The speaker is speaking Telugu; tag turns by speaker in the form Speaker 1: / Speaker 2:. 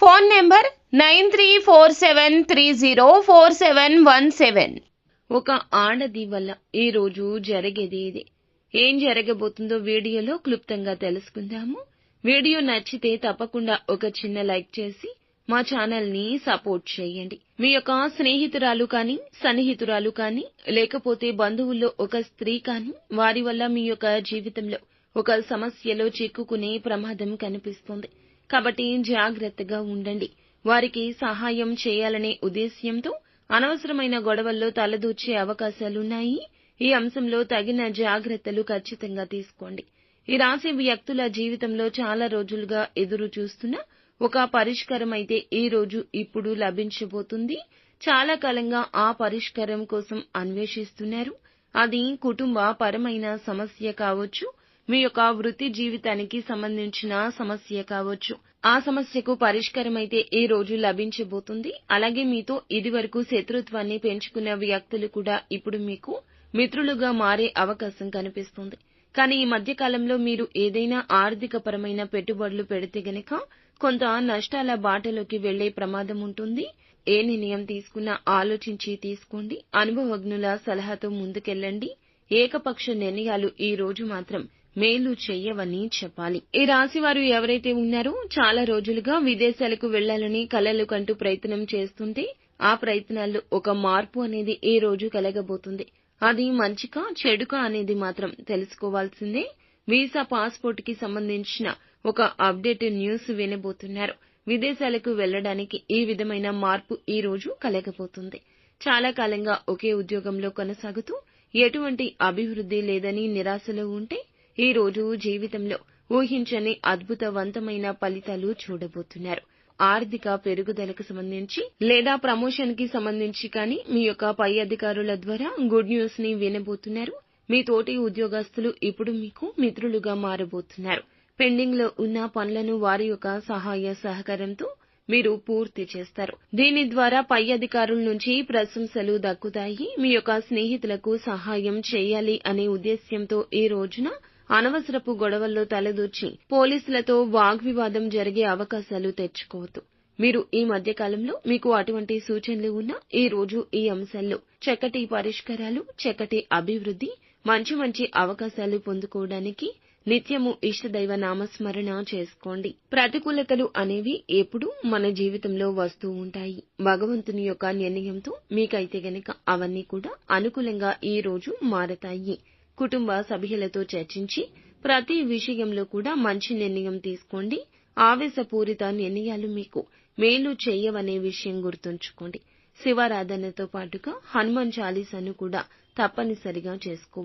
Speaker 1: Phone number nine three four seven three zero four seven one seven. ఒక ఆడది వల్ల ఈ రోజు జరిగేది ఇది. ఏం జరగబోతుందో వీడియోలో క్లుప్తంగా తెలుసుకుందాము. వీడియో నచ్చితే తప్పకుండా ఒక చిన్న లైక్ చేసి మా ఛానల్ని సపోర్ట్ చేయండి. మీ యొక్క స్నేహితురాలు కానీ సన్నిహితురాలు కానీ లేకపోతే బంధువుల్లో ఒక స్త్రీ కానీ వారి వల్ల మీ యొక్క జీవితంలో ఒక సమస్యలో చిక్కుకునే ప్రమాదం కనిపిస్తుంది. కాబట్టి జాగ్రత్తగా ఉండండి. వారికి సహాయం చేయాలనే ఉద్దేశ్యంతో అనవసరమైన గొడవల్లో తలదూర్చే అవకాశాలున్నాయి. ఈ అంశంలో తగిన జాగ్రత్తలు ఖచ్చితంగా తీసుకోండి. ఈ రాశి వ్యక్తుల జీవితంలో చాలా రోజులుగా ఎదురు చూస్తున్న ఒక పరిష్కారం అయితే ఈ రోజు ఇప్పుడు లభించబోతుంది. చాలా కాలంగా ఆ పరిష్కారం కోసం అన్వేషిస్తున్నారు. అది కుటుంబ పరమైన సమస్య కావచ్చు మీ యొక్క వృత్తి జీవితానికి సంబంధించిన సమస్య కావచ్చు. ఆ సమస్యకు పరిష్కారం అయితే ఈ రోజు లభించబోతుంది? అలాగే మీతో ఇదివరకు శత్రుత్వాన్ని పెంచుకున్న వ్యక్తులు కూడా ఇప్పుడు మీకు మిత్రులుగా మారే అవకాశం కనిపిస్తుంది. కానీ ఈ మధ్య కాలంలో మీరు ఏదైనా ఆర్థిక పరమైన పెట్టుబడులు పెడితే గనక కొంత నష్టాల బాటలోకి వెళ్ళే ప్రమాదం ఉంటుంది. ఏ నిర్ణయం తీసుకున్నా ఆలోచించి తీసుకోండి. అనుభవజ్ఞుల సలహాతో ముందుకెళ్ళండి. ఏకపక్ష నిర్ణయాలు ఈ రోజు మాత్రం మేలు చేయవని చెప్పాలి. ఈ రాశి వారు ఎవరైతే ఉన్నారో చాలా రోజులుగా విదేశాలకు వెళ్ళాలని కలలు కంటూ ప్రయత్నం చేస్తుంటే ఆ ప్రయత్నాల్లో ఒక మార్పు అనేది ఈ రోజు కలగబోతుంది? అది మంచికా చెడుకా అనేది మాత్రం తెలుసుకోవాల్సిందే. వీసా పాస్పోర్ట్కి సంబంధించిన ఒక అప్డేట్ న్యూస్ వినబోతున్నారు. విదేశాలకు వెళ్ళడానికి ఈ విధమైన మార్పు ఈ రోజు కలగబోతుంది. చాలా కాలంగా ఒకే ఉద్యోగంలో కొనసాగుతూ ఎటువంటి అభివృద్ధి లేదని నిరాశలో ఉంటే ఈ రోజు జీవితంలో ఊహించని అద్భుతవంతమైన ఫలితాలు చూడబోతున్నారు. ఆర్థిక పెరుగుదలకు సంబంధించి లేదా ప్రమోషన్కి సంబంధించి కానీ మీ యొక్క పై అధికారుల ద్వారా గుడ్ న్యూస్ని వినబోతున్నారు. మీ తోటి ఉద్యోగస్తులు ఇప్పుడు మీకు మిత్రులుగా మారబోతున్నారు. పెండింగ్లో ఉన్న పనులను వారి యొక్క సహాయ సహకారంతో మీరు పూర్తి చేస్తారు. దీని ద్వారా పై అధికారుల నుంచి ప్రశంసలు దక్కుతాయి. మీ యొక్క స్నేహితులకు సహాయం చేయాలి అనే ఉద్దేశ్యంతో ఈ రోజున అనవసరపు గొడవల్లో తలదూర్చి పోలీసులతో వాగ్వివాదం జరిగే అవకాశాలు తెచ్చుకోవద్దు. మీరు ఈ మధ్య కాలంలో మీకు అటువంటి సూచనలు ఉన్నా ఈ రోజు ఈ అంశాల్లో చక్కటి పరిష్కారాలు చక్కటి అభివృద్ధి మంచి మంచి అవకాశాలు పొందుకోవడానికి నిత్యము ఇష్టదైవ నామస్మరణ చేసుకోండి. ప్రతికూలతలు అనేవి ఎప్పుడూ మన జీవితంలో వస్తూ ఉంటాయి. భగవంతుని యొక్క నిర్ణయంతో మీకైతే గనక అవన్నీ కూడా అనుకూలంగా ఈ రోజు మారతాయి. కుటుంబ సభ్యులతో చర్చించి ప్రతి విషయంలో కూడా మంచి నిర్ణయం తీసుకోండి. ఆవేశపూరిత నిర్ణయాలు మీకు మేలు చేయవనే విషయం గుర్తుంచుకోండి. శివారాధనతో పాటుగా హనుమాన్ చాలీసాను కూడా తప్పనిసరిగా చేసుకోవాలి.